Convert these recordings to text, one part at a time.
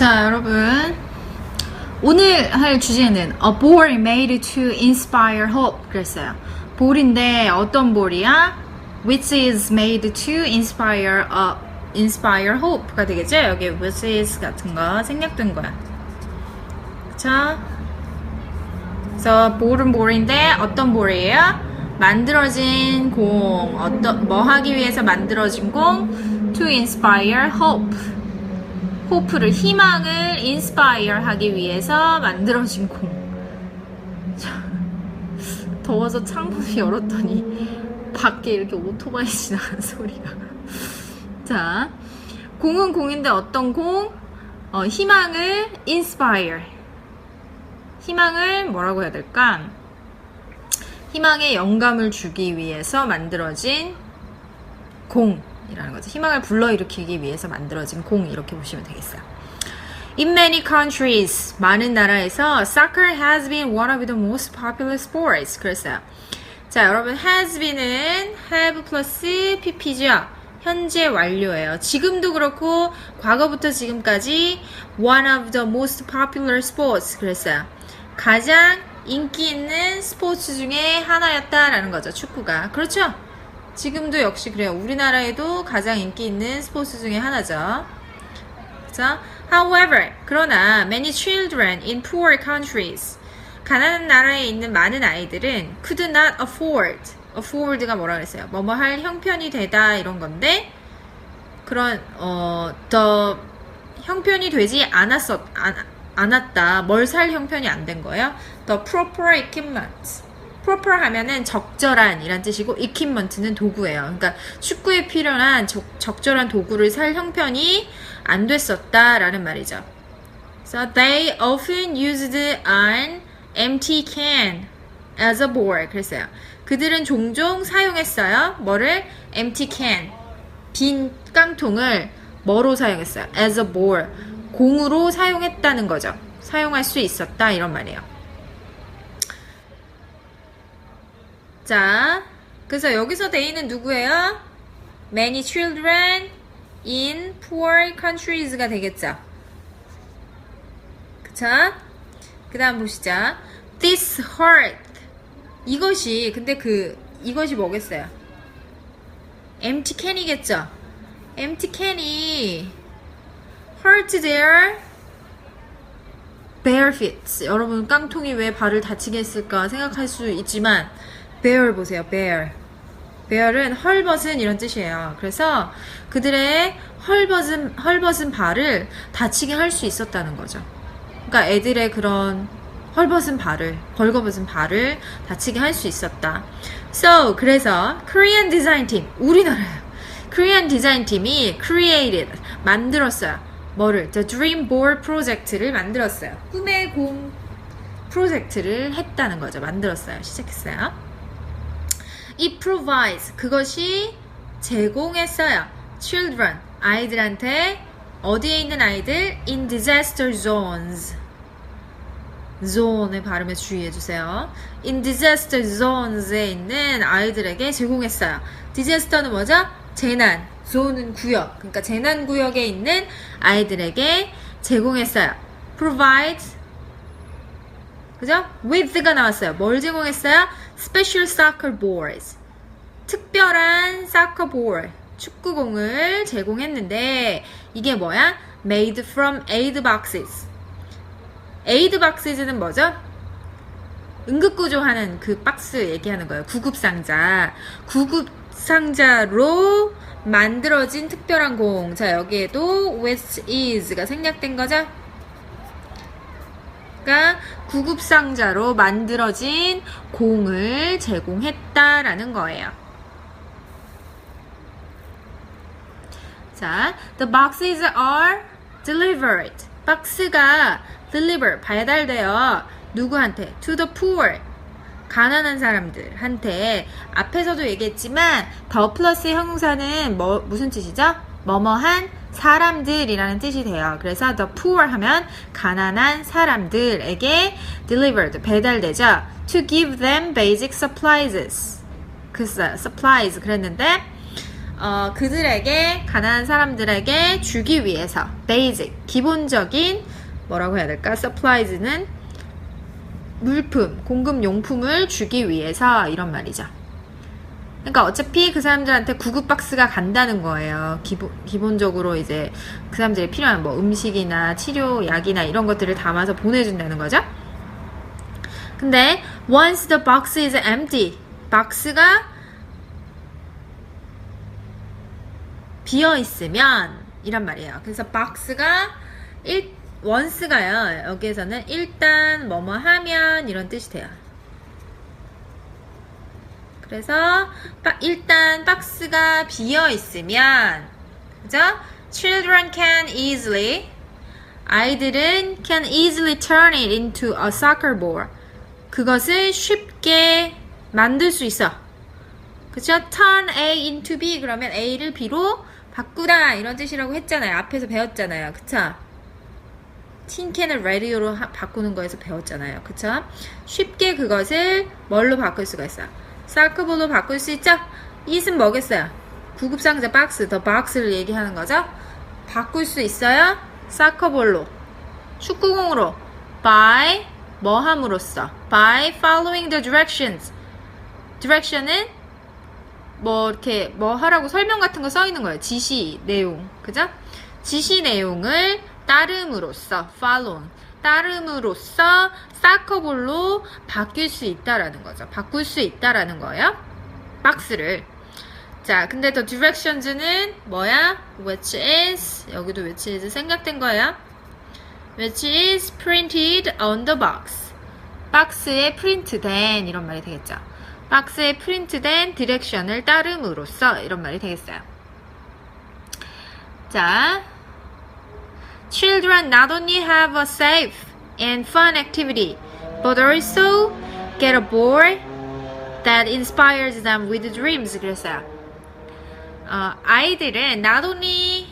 자, 여러분. 오늘 할 주제는 A ball made to inspire hope. 그랬어요. 볼인데 어떤 볼이야? Which is made to inspire a inspire hope가 되겠죠? 여기 which is 같은 거 생략된 거야. 자, 그래서 볼은 볼인데 어떤 볼이에요? 만들어진 공, 어떤 뭐 하기 위해서 만들어진 공? To inspire hope. 호프를 희망을 인스파이어 하기 위해서 만들어진 공. 자, 더워서 창문을 열었더니 밖에 이렇게 오토바이 지나가는 소리가. 자, 공은 공인데 어떤 공? 어, 희망을 inspire. 희망을 뭐라고 해야 될까? 희망에 영감을 주기 위해서 만들어진 공 이라는 거죠. 희망을 불러일으키기 위해서 만들어진 공 이렇게 보시면 되겠어요. In many countries, 많은 나라에서 soccer has been one of the most popular sports. 그랬어요. 자, 여러분 has been은 have 플러스 pp죠. 현재 완료예요. 지금도 그렇고 과거부터 지금까지 one of the most popular sports 그랬어요. 가장 인기 있는 스포츠 중에 하나였다라는 거죠. 축구가. 그렇죠? 지금도 역시 그래요. 우리나라에도 가장 인기 있는 스포츠 중에 하나죠. 그죠? However, 그러나 many children in poor countries 가난한 나라에 있는 많은 아이들은 could not afford afford가 뭐라 그랬어요? 뭐뭐 할 형편이 되다 이런 건데 그런 어 더 형편이 되지 않았었 안, 않았다. 뭘 살 형편이 안 된 거예요. The proper equipment. Proper 하면은 적절한 이란 뜻이고 equipment는 도구예요. 그러니까 축구에 필요한 적, 적절한 도구를 살 형편이 안 됐었다라는 말이죠. So they often used an empty can as a ball. 그랬어요. 그들은 종종 사용했어요. 뭐를? empty can. 빈 깡통을 뭐로 사용했어요? as a ball. 공으로 사용했다는 거죠. 사용할 수 있었다 이런 말이에요. 자, 그래서 여기서 대인은 누구예요? Many children in poor countries가 되겠죠. 그쵸? 그 다음 보시죠. This hurt. 이것이, 근데 그, 이것이 뭐겠어요? empty can이겠죠? empty can이 hurt their bare feet. 여러분, 깡통이 왜 발을 다치게 했을까 생각할 수 있지만, bare 보세요, bare. bear은 헐벗은 이런 뜻이에요. 그래서 그들의 헐벗은, 헐벗은 발을 다치게 할 수 있었다는 거죠. 그러니까 애들의 그런 헐벗은 발을, 벌거벗은 발을 다치게 할 수 있었다. So, 그래서 Korean Design Team, 우리나라요. Korean Design Team이 created, 만들었어요. 뭐를? The Dream Ball Project를 만들었어요. 꿈의 공 프로젝트를 했다는 거죠. 만들었어요. 시작했어요. It provides, 그것이 제공했어요. Children, 아이들한테 어디에 있는 아이들? In disaster zones. zone의 발음에 주의해 주세요. In disaster zones에 있는 아이들에게 제공했어요. disaster는 뭐죠? 재난. zone은 구역. 그러니까 재난 구역에 있는 아이들에게 제공했어요. provide. 그죠? with가 나왔어요. 뭘 제공했어요? Special soccer balls. 특별한 soccer ball. 축구공을 제공했는데 이게 뭐야? made from aid boxes. 에이드 박스는 뭐죠? 응급구조하는 그 박스 얘기하는 거예요. 구급상자. 구급상자로 만들어진 특별한 공. 자, 여기에도 which is가 생략된 거죠? 그러니까 구급상자로 만들어진 공을 제공했다라는 거예요. 자, the boxes are delivered. 박스가 deliver 배달되어 누구한테? to the poor 가난한 사람들한테 앞에서도 얘기했지만 더 플러스 형용사는 뭐 무슨 뜻이죠? 뭐뭐한 사람들이라는 뜻이 돼요. 그래서 the poor 하면 가난한 사람들에게 delivered 배달되죠. to give them basic supplies. 그 supplies 그랬는데 어, 그들에게 가난한 사람들에게 주기 위해서 basic 기본적인 뭐라고 해야 될까? supplies는 물품, 공급 용품을 주기 위해서 이런 말이죠. 그러니까 어차피 그 사람들한테 구급 박스가 간다는 거예요. 기본 기본적으로 이제 그 사람들이 필요한 뭐 음식이나 치료 약이나 이런 것들을 담아서 보내준다는 거죠. 근데 once the box is empty, 박스가 비어 있으면 이란 말이에요. 그래서 박스가 일 once가요. 여기에서는 일단 뭐뭐 하면 이런 뜻이 돼요. 그래서 바- 일단 박스가 비어 있으면 그죠? Children can easily 아이들은 can easily turn it into a soccer ball. 그것을 쉽게 만들 수 있어. 그쵸? turn A into B 그러면 A를 B로 바꾸다 이런 뜻이라고 했잖아요. 앞에서 배웠잖아요. 그쵸? 틴캔을 하- 바꾸는 거에서 배웠잖아요. 그쵸? 쉽게 그것을 뭘로 바꿀 수가 있어요? 사크볼로 바꿀 수 있죠? 이은 뭐겠어요? 구급상자 박스, 더 박스를 얘기하는 거죠? 바꿀 수 있어요? 사커볼로, 축구공으로, by 뭐 함으로써, by following the directions. direction은 뭐 이렇게 뭐 하라고 설명 같은 거 써 있는 거예요. 지시 내용, 그죠? 지시 내용을 따름으로써 follow 따름으로써 사커볼로 바뀔 수 있다라는 거죠. 바꿀 수 있다라는 거예요. 박스를. 자, 근데 더 directions는 뭐야? which is 여기도 which is 생략된 거예요. which is printed on the box. 박스에 프린트된 이런 말이 되겠죠. 박스에 프린트된 디렉션을 따름으로써 이런 말이 되겠어요. 자, children not only have a safe and fun activity, but also get a board that inspires them with dreams. 그랬어요. 어, 아이들은 not only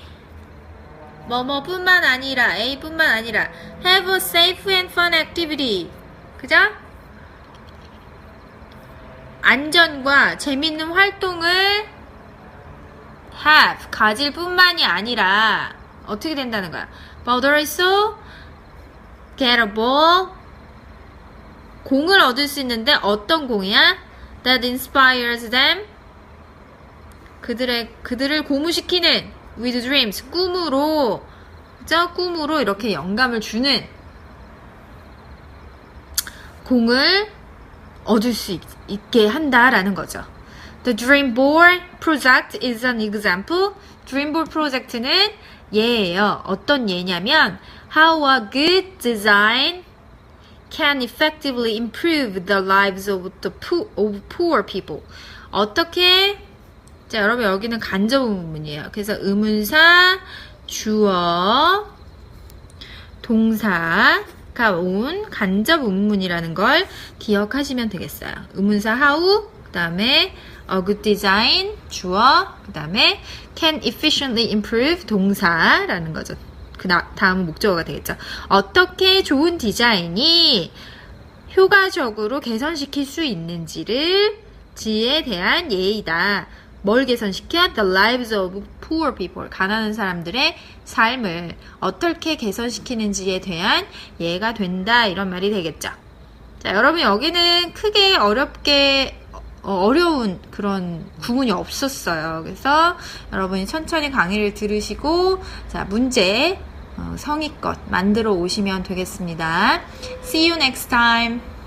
뭐뭐뿐만 아니라 A뿐만 아니라 have a safe and fun activity. 그죠? 안전과 재밌는 활동을 have 가질 뿐만이 아니라 어떻게 된다는 거야? But also get a ball 공을 얻을 수 있는데 어떤 공이야? That inspires them 그들의 그들을 고무시키는 with dreams 꿈으로 저 꿈으로 이렇게 영감을 주는 공을 얻을 수 있, 있게 한다라는 거죠. The Dream Board Project is an example. Dream Board Project는 예예요. 어떤 예냐면 how a good design can effectively improve the lives of the poor, of poor people. 어떻게 자, 여러분 여기는 간접 의문문이에요. 그래서 의문사, 주어, 동사가 온 간접 의문이라는 걸 기억하시면 되겠어요. 의문사 how, 그 다음에 a good design, 주어, 그 다음에 can efficiently improve 동사라는 거죠. 그 나- 다음은 목적어가 되겠죠. 어떻게 좋은 디자인이 효과적으로 개선시킬 수 있는지를 지에 대한 예의다. 뭘 개선시켜? The lives of poor people. 가난한 사람들의 삶을 어떻게 개선시키는지에 대한 예가 된다. 이런 말이 되겠죠. 자, 여러분 여기는 크게 어렵게 어, 어려운 그런 구문이 없었어요. 그래서 여러분이 천천히 강의를 들으시고 자, 문제 어, 성의껏 만들어 오시면 되겠습니다. See you next time.